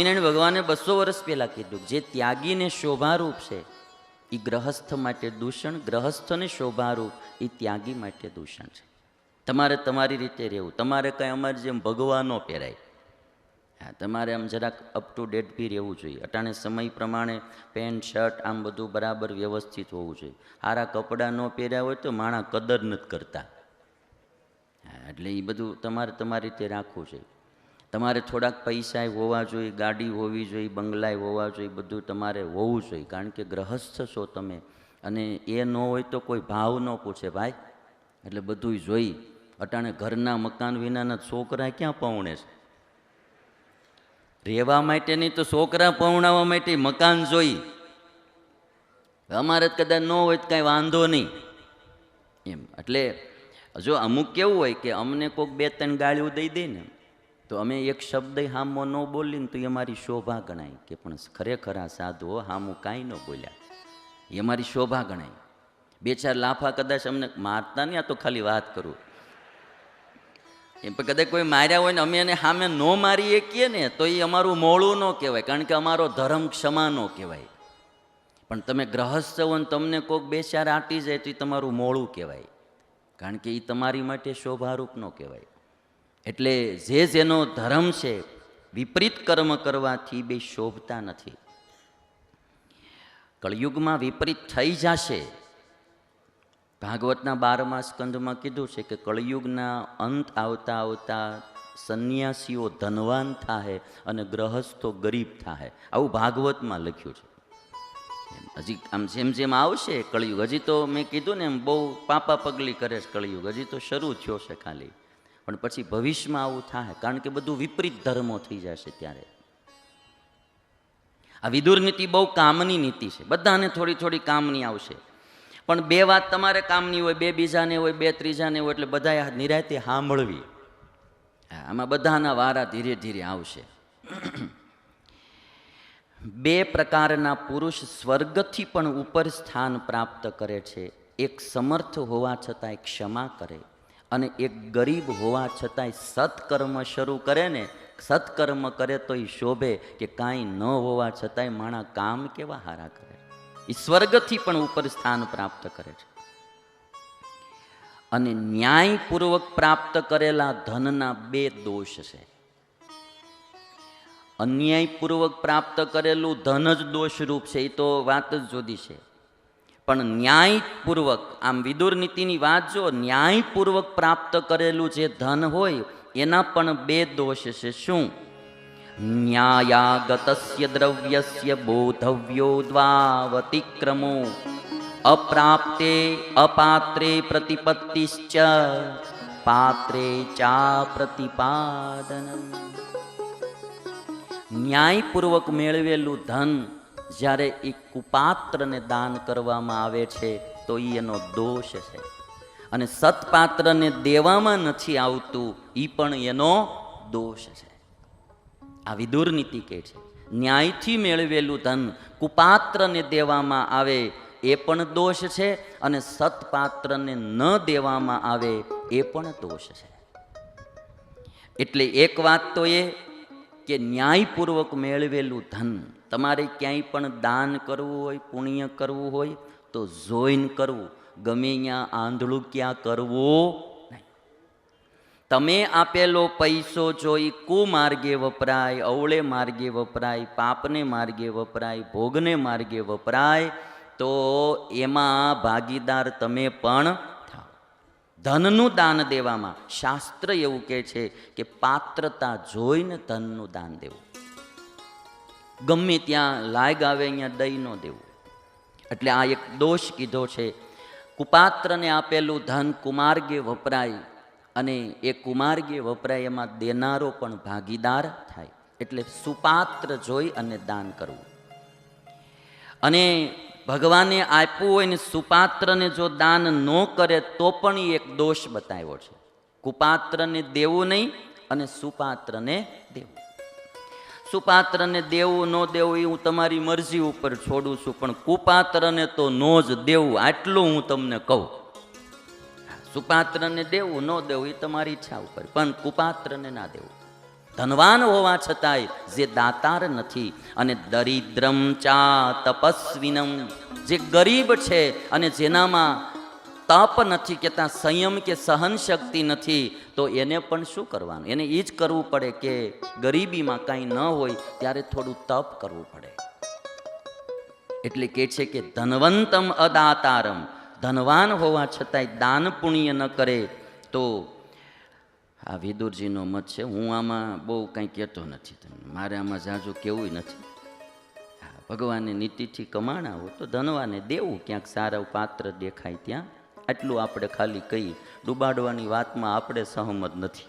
સ્વામિનારાયણ ભગવાને બસો વર્ષ પહેલા કીધું જે ત્યાગીને શોભારૂપ છે એ ગ્રહસ્થ માટે દૂષણ ગ્રહસ્થને શોભારૂપ એ ત્યાગી માટે દૂષણ છે. તમારે તમારી રીતે રહેવું. તમારે કાંઈ અમારે જેમ ભગવા ન પહેરાય. હા તમારે આમ જરાક અપ ટુ ડેટ બી રહેવું જોઈએ. અટાણે સમય પ્રમાણે પેન્ટ શર્ટ આમ બધું બરાબર વ્યવસ્થિત હોવું જોઈએ. સારા કપડાં ન પહેર્યા હોય તો માણા કદર નથી કરતા. હા, એટલે એ બધું તમારે તમારી રીતે રાખવું છે. તમારે થોડાક પૈસા હોવા જોઈએ, ગાડી હોવી જોઈએ, બંગલાય હોવા જોઈએ, બધું તમારે હોવું જોઈએ. કારણ કે ગ્રહસ્થ છો તમે અને એ ન હોય તો કોઈ ભાવ ન પૂછે ભાઈ. એટલે બધું જોઈ. અટાણે ઘરના મકાન વિનાના છોકરા ક્યાં પૌણે છે? રહેવા માટે નહીં તો છોકરા પૌણાવવા માટે મકાન જોઈ. અમારે કદાચ ન હોય તો કાંઈ વાંધો નહીં. એમ. એટલે જો અમુક કેવું હોય કે અમને કોઈક બે ત્રણ ગાળીઓ દઈ દે ને તો અમે એક શબ્દ હામો ન બોલીને તો એ અમારી શોભા ગણાય કે પણ ખરેખર આ સાધુઓ હામું કાંઈ ન બોલ્યા. એ અમારી શોભા ગણાય. બે ચાર લાફા કદાચ અમને મારતા નહીં, આ તો ખાલી વાત કરું. એમ પણ કદાચ કોઈ માર્યા હોય ને અમે એને સામે ન મારીએ કીએ ને, તો એ અમારું મોળું ન કહેવાય, કારણ કે અમારો ધર્મ ક્ષમા ન કહેવાય. પણ તમે ગ્રહસ્થ હો ને તમને કોઈક બે ચાર આંટી જાય તો એ તમારું મોળું કહેવાય. કારણ કે એ તમારી માટે શોભારૂપ ન કહેવાય. એટલે જે જેનો ધર્મ છે, વિપરીત કર્મ કરવાથી બે શોભતા નથી. કળયુગમાં વિપરીત થઈ જશે. ભાગવતના બારમા સ્કંદમાં કીધું છે કે કળિયુગના અંત આવતા આવતા સંન્યાસીઓ ધનવાન થાય અને ગ્રહસ્થો ગરીબ થાય આવું ભાગવતમાં લખ્યું છે. હજી આમ જેમ જેમ આવશે કળિયુગ, હજી તો મેં કીધું ને એમ બહુ પાપા પગલી કરે છે કળિયુગ, હજી તો શરૂ થયો છે ખાલી. પણ પછી ભવિષ્યમાં આવું થાય, કારણ કે બધું વિપરીત ધર્મો થઈ જશે ત્યારે. આ વિદુર નીતિ બહુ કામની નીતિ છે. બધાને થોડી થોડી કામની આવશે. પણ બે વાત તમારે કામની હોય, બે બીજાને હોય, બે ત્રીજાને હોય, એટલે બધાએ નિરાયતે સાંભળવી. આમાં બધાના વારા ધીરે ધીરે આવશે. બે પ્રકારના પુરુષ સ્વર્ગથી પણ ઉપર સ્થાન પ્રાપ્ત કરે છે. એક સમર્થ હોવા છતાંય ક્ષમા કરે. અને એક ગરીબ હોવા છતાંય સત્કર્મ શરૂ કરે ને, સત્કર્મ કરે તો એ શોભે કે કાંઈ ન હોવા છતાંય માણા કામ કેવા હારા કરે. એ સ્વર્ગથી પણ ઉપર સ્થાન પ્રાપ્ત કરે છે. અને ન્યાયપૂર્વક પ્રાપ્ત કરેલા ધનના બે દોષ છે. અન્યાયપૂર્વક પ્રાપ્ત કરેલું ધન જ દોષરૂપ છે એ તો વાત જ જુદી છે. પણ ન્યાયપૂર્વક, આમ વિદુર નીતિની વાત જો ન્યાયપૂર્વક પ્રાપ્ત કરેલું જે ધન હોય, એના પણ બે દોષ છે. શું? ન્યાયાગતસ્ય દ્રવ્યસ્ય બોધવ્યો દ્વાવતિક્રમો. અપ્રાપ્તે અપાત્રે પ્રતિપત્તિશ્ચ, પાત્રે ચા પ્રતિપાદન ન્યાયપૂર્વક મેળવેલું ધન જ્યારે એ કુપાત્રને દાન કરવામાં આવે છે, તો એ એનો દોષ છે. અને સત્પાત્રને દેવામાં નથી આવતું એ પણ એનો દોષ છે. આ વિદુર નીતિ કહે છે. ન્યાયથી મેળવેલું ધન કુપાત્રને દેવામાં આવે, એ પણ દોષ છે, અને સત્પાત્રને ન દેવામાં આવે, એ પણ દોષ છે. એટલે એક વાત તો એ કે ન્યાયપૂર્વક મેળવેલું ધન તમારે ક્યાંય પણ દાન કરવું હોય, પુણ્ય કરવું હોય, તો જોઈને કરવું. ગમે ત્યાં આંધળું ક્યાં કરવું નહીં. તમે આપેલો પૈસો જોઈ કુમાર્ગે વપરાય, અવળે માર્ગે વપરાય, પાપને માર્ગે વપરાય, ભોગને માર્ગે વપરાય, તો એમાં ભાગીદાર તમે પણ ધનનું દાન દેવામાં. શાસ્ત્ર એવું કહે છે કે પાત્રતા જોઈને ધનનું દાન દેવું. ગમે ત્યાં લાગ આવે અહીંયા દઈ ન દેવું. એટલે આ એક દોષ કીધો છે. કુપાત્રને આપેલું ધન કુમાર્ગે વપરાય અને એ કુમાર્ગે વપરાય એમાં દેનારો પણ ભાગીદાર થાય. એટલે સુપાત્ર જોઈ અને દાન કરવું. અને ભગવાને આપ્યું હોય ને સુપાત્રને જો દાન ન કરે તો પણ એક દોષ બતાવ્યો છે. કુપાત્રને દેવું નહીં અને સુપાત્રને દેવું. સુપાત્રને દેવું ન દેવું એ હું તમારી મરજી ઉપર છોડું છું, પણ કુપાત્રને તો ન જ દેવું, આટલું હું તમને કહું. સુપાત્રને દેવું, ન દેવું એ તમારી ઈચ્છા ઉપર, પણ કુપાત્રને ના દેવું. ધનવાન હોવા છતાંય જે દાતાર નથી અને દરિદ્રમ ચા તપસ્વિનમ. જે ગરીબ છે અને જેનામાં તપ નથી કે ત્યાં સંયમ કે સહન શક્તિ નથી, તો એને પણ શું કરવાનું? એને એ જ કરવું પડે કે ગરીબીમાં કાંઈ ન હોય ત્યારે થોડું તપ કરવું પડે. એટલે કે છે કે ધનવંતમ અદાતારમ. ધનવાન હોવા છતાંય દાન પુણ્ય ન કરે, તો આ વિદુરજીનો મત છે. હું આમાં બહુ કંઈ કહેતો નથી. તમને મારે આમાં જાજુ કેવું નથી. હા, ભગવાને નીતિથી કમાણાવો તો ધનવાને દેવું. ક્યાંક સારા પાત્ર દેખાય ત્યાં. આટલું આપણે ખાલી કહી ડૂબાડવાની વાતમાં આપણે સહમત નથી.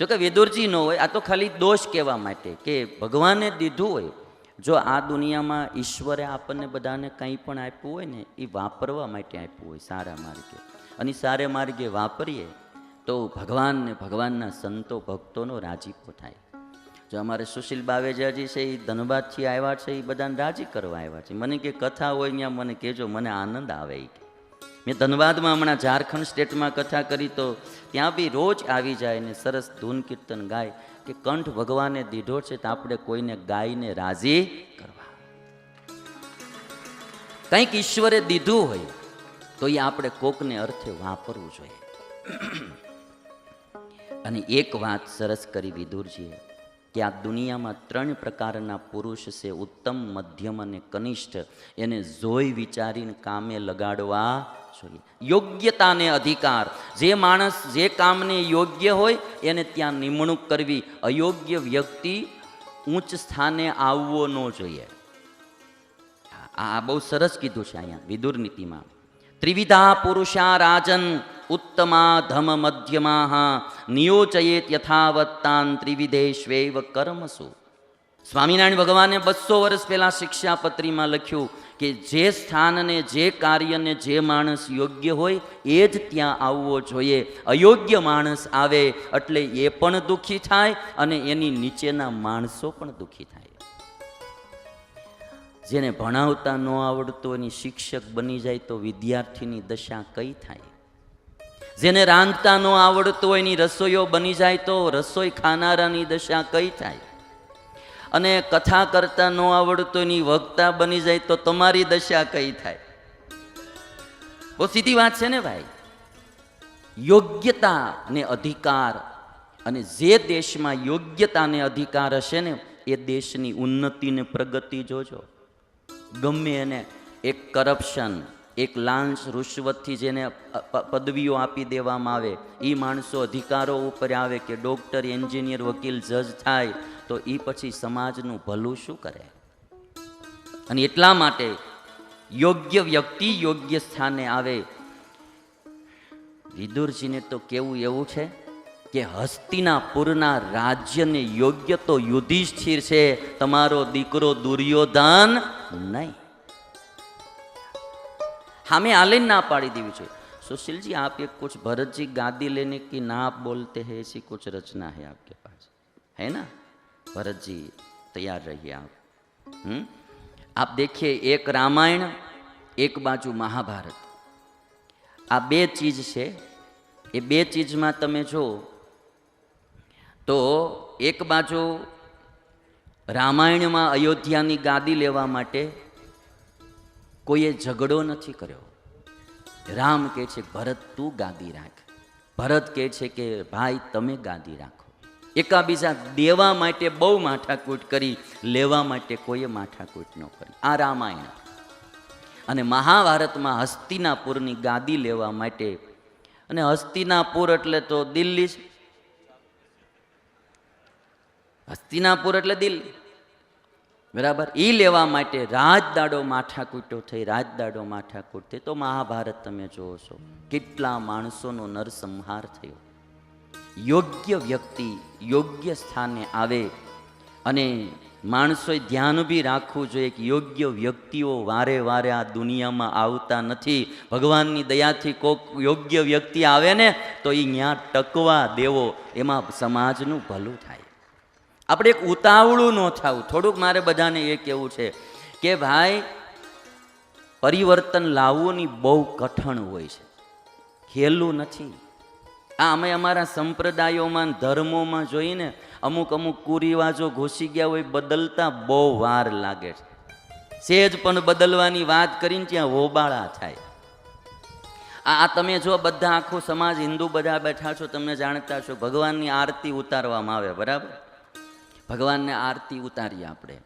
જોકે વિદુરજી ન હોય આ તો ખાલી દોષ કહેવા માટે કે ભગવાને દીધું હોય. જો આ દુનિયામાં ઈશ્વરે આપણને બધાને કંઈ પણ આપ્યું હોય ને એ વાપરવા માટે આપ્યું હોય સારા માર્ગે. અને સારા માર્ગે વાપરીએ તો ભગવાન ને ભગવાનના સંતો ભક્તોનો રાજીપો થાય જો અમારે સુશીલ બાવેજાજી છે, એ ધનબાદથી આવ્યા છે, એ બધાને રાજી કરવા આવ્યા છે. મને કે કથા હોય ત્યાં મને કહેજો, મને આનંદ આવે કે. મેં ધનબાદમાં હમણાં ઝારખંડ સ્ટેટમાં કથા કરી તો ત્યાં બી રોજ આવી જાય ને સરસ ધૂન કીર્તન ગાય કે કંઠ ભગવાને દીધો છે તો આપણે કોઈને ગાઈને રાજી કરવા. કંઈક ઈશ્વરે દીધું હોય તો એ આપણે કોકને અર્થે વાપરવું જોઈએ. અને એક વાત સરસ કરી વિદુરજીએ કે આ દુનિયામાં ત્રણ પ્રકારના પુરુષ છે, ઉત્તમ, મધ્યમ અને કનિષ્ઠ. એને જોઈ વિચારીને કામે લગાડવા જોઈએ. યોગ્યતાને અધિકાર. જે માણસ જે કામને યોગ્ય હોય, એને ત્યાં નિમણૂક કરવી. અયોગ્ય વ્યક્તિ ઉચ્ચ સ્થાને આવવો ન જોઈએ. આ બહુ સરસ કીધું છે અહીંયા વિદુર નીતિમાં. ત્રિવિધા પુરુષા રાજન ઉત્તમા ધમ મધ્યમા નિયોચયેત યથાવત્તાન ત્રિવિધેશ્વેવ કર્મસુ સ્વામિનારાયણ ભગવાને બસો વર્ષ પહેલાં શિક્ષાપત્રીમાં લખ્યું કે જે સ્થાનને જે કાર્યને જે માણસ યોગ્ય હોય એ જ ત્યાં આવવો જોઈએ અયોગ્ય માણસ આવે એટલે એ પણ દુઃખી થાય અને એની નીચેના માણસો પણ દુઃખી થાય જેને ભણાવતા ન આવડતો એની શિક્ષક બની જાય તો વિદ્યાર્થીની દશા કઈ થાય જેને રાંધતા ન આવડતું હોય એની રસોઈઓ બની જાય તો રસોઈ ખાનારાની દશા કઈ થાય? અને કથા કરતા ન આવડતું એની વક્તા બની જાય તો તમારી દશા કઈ થાય? બહુ સીધી વાત છે ને ભાઈ? યોગ્યતા ને અધિકાર અને જે દેશમાં યોગ્યતા ને અધિકાર હશે ને એ દેશની ઉન્નતિ ને પ્રગતિ જોજો. ગમે એને એક કરપ્શન એક લાંચ રૂશ્વતથી જેને પદવીઓ આપી દેવામાં આવે એ માણસો અધિકારો ઉપર આવે કે ડૉક્ટર, એન્જિનિયર, વકીલ, જજ થાય, તો એ પછી સમાજનું ભલું શું કરે? અને એટલા માટે યોગ્ય વ્યક્તિ યોગ્ય સ્થાને આવે. વિદુરજીને તો કેવું એવું છે કે હસ્તિનાપુરના રાજ્યને યોગ્ય તો યુધિષ્ઠિર છે, તમારો દીકરો દુર્યોધન નહીં. हमें आलिन ना पाड़ी देवी चाहिए सुशील जी आप एक कुछ भरत जी गादी लेने की ना आप बोलते हैं ऐसी कुछ रचना है आपके पास है ना भरत जी तैयार रहिए आप हम्म? आप देखिए एक रामायण एक बाजू મહાભારત આ બે ચીજ છે એ બે ચીજમાં તમે જો તો એક બાજુ રામાયણમાં અયોધ્યાની ગાદી લેવા માટે કોઈએ ઝઘડો નથી કર્યો. રામ કહે છે, ભરત, તું ગાદી રાખ. ભરત કહે છે કે, ભાઈ, તમે ગાદી રાખો. એકાબીજા દેવા માટે બહુ માઠાકૂટ કરી, લેવા માટે કોઈએ માઠાકૂટ ન કરી. આ રામાયણ. અને મહાભારતમાં હસ્તિનાપુરની ગાદી લેવા માટે, અને હસ્તિનાપુર એટલે તો દિલ્હી છે હસ્તિનાપુર એટલે દિલ્હી. બરાબર? એ લેવા માટે રાજદાડો માઠાકૂટો થઈ, રાજદાડો માઠાકૂટ થઈ તો મહાભારત તમે જુઓ છો, કેટલા માણસોનો નરસંહાર થયો. યોગ્ય વ્યક્તિ યોગ્ય સ્થાને આવે અને માણસોએ ધ્યાન બી રાખવું જોઈએ કે યોગ્ય વ્યક્તિઓ વારે વારે આ દુનિયામાં આવતા નથી. ભગવાનની દયાથી કોઈક યોગ્ય વ્યક્તિ આવે ને, તો એ ત્યાં ટકવા દેવો. એમાં સમાજનું ભલું થાય. આપણે એક ઉતાવળું ન થવું. થોડુંક મારે બધાને એ કહેવું છે કે ભાઈ, પરિવર્તન લાવવુંની બહુ કઠણ હોય છે. ખેલું નથી. આ અમે અમારા સંપ્રદાયોમાં, ધર્મોમાં જોઈને અમુક અમુક કુરિવાજો ઘૂસી ગયા હોય, બદલતા બહુ વાર લાગે છે. સેજ પણ બદલવાની વાત કરીને ત્યાં હોબાળા થાય. આ તમે જો બધા આખો સમાજ હિન્દુ બધા બેઠા છો, તમને જાણતા છો ભગવાનની આરતી ઉતારવામાં આવે, બરાબર? ભગવાનને આરતી ઉતારીએ આપણે.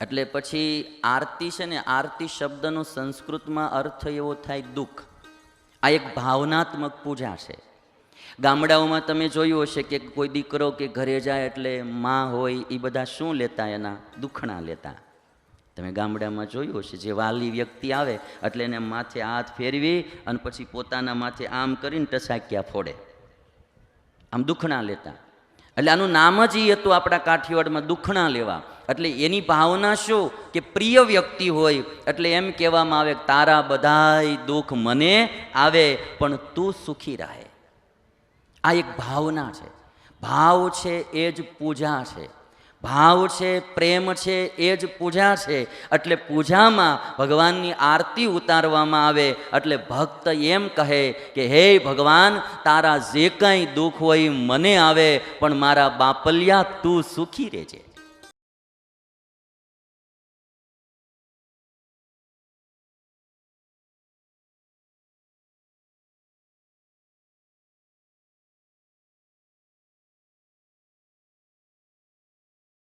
એટલે પછી આરતી છે ને, આરતી શબ્દનો સંસ્કૃતમાં અર્થ એવો થાય દુઃખ. આ એક ભાવનાત્મક પૂજા છે. ગામડાઓમાં તમે જોયું હશે કે કોઈ દીકરો કે ઘરે જાય એટલે માં હોય એ બધા શું લેતા એના? દુખણા લેતા. તમે ગામડામાં જોયું હશે, જે વાલી વ્યક્તિ આવે, એટલે એને માથે હાથ ફેરવી અને પછી પોતાના માથે આમ કરીને ટસાક્યા ફોડે. આમ દુખણા લેતા. એટલે આનું નામ જ એ હતું આપણા કાઠિયાવાડમાં દુખણા લેવા. એટલે એની ભાવના શું? કે પ્રિય વ્યક્તિ હોય, એટલે એમ કહેવામાં આવે તારા બધાય દુઃખ મને આવે, પણ તું સુખી રહે. આ એક ભાવના છે. ભાવ છે એ જ પૂજા છે. ભાવ છે, પ્રેમ છે, એ જ પૂજા છે. એટલે પૂજામાં ભગવાનની આરતી ઉતારવામાં આવે, એટલે ભક્ત એમ કહે કે, હે ભગવાન, તારા જે કાંઈ દુઃખ હોય મને આવે, પણ મારા બાપલિયા તું સુખી રહેજે.